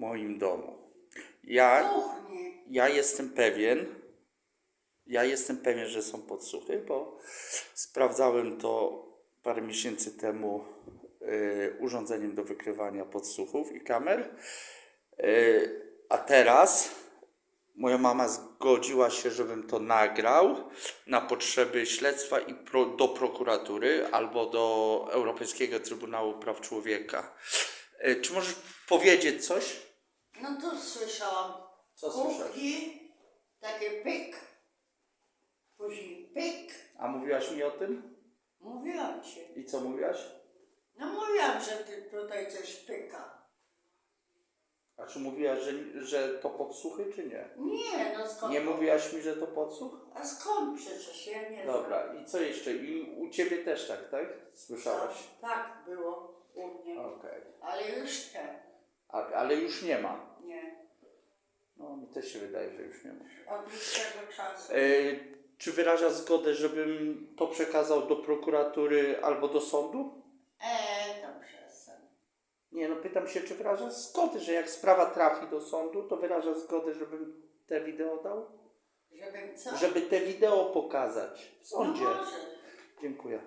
moim domu. Ja, ja jestem pewien, ja jestem pewien, że są podsłuchy, bo sprawdzałem to parę miesięcy temu y, urządzeniem do wykrywania podsłuchów i kamer. Y, a teraz moja mama zgodziła się, żebym to nagrał na potrzeby śledztwa i pro, do prokuratury albo do Europejskiego Trybunału Praw Człowieka. Y, czy możesz powiedzieć coś? No to słyszałam. Co Kuchni. Takie pyk. Później pyk. A mówiłaś mi o tym? Mówiłam ci. I co mówiłaś? No mówiłam, że ty tutaj coś pyka. A czy mówiłaś, że, że to podsłuchy, czy nie? Nie, no skąd? Nie mówiłaś mi, że to podsłuch? A skąd przecież? Ja nie Dobra, i co jeszcze? I u ciebie też tak, tak? Słyszałaś? znam. Tak było u mnie. Okej. Ale już nie. A- Ale już nie ma. No, mi też się wydaje, że już nie ma. Od dłuższego czasu. E, czy wyraża zgodę, żebym to przekazał do prokuratury albo do sądu? Eee, to przestań. Nie, no pytam się, czy wyraża zgodę, że jak sprawa trafi do sądu, to wyraża zgodę, żebym te wideo dał? Żebym co? Żeby te wideo pokazać w No sądzie. może. Dziękuję.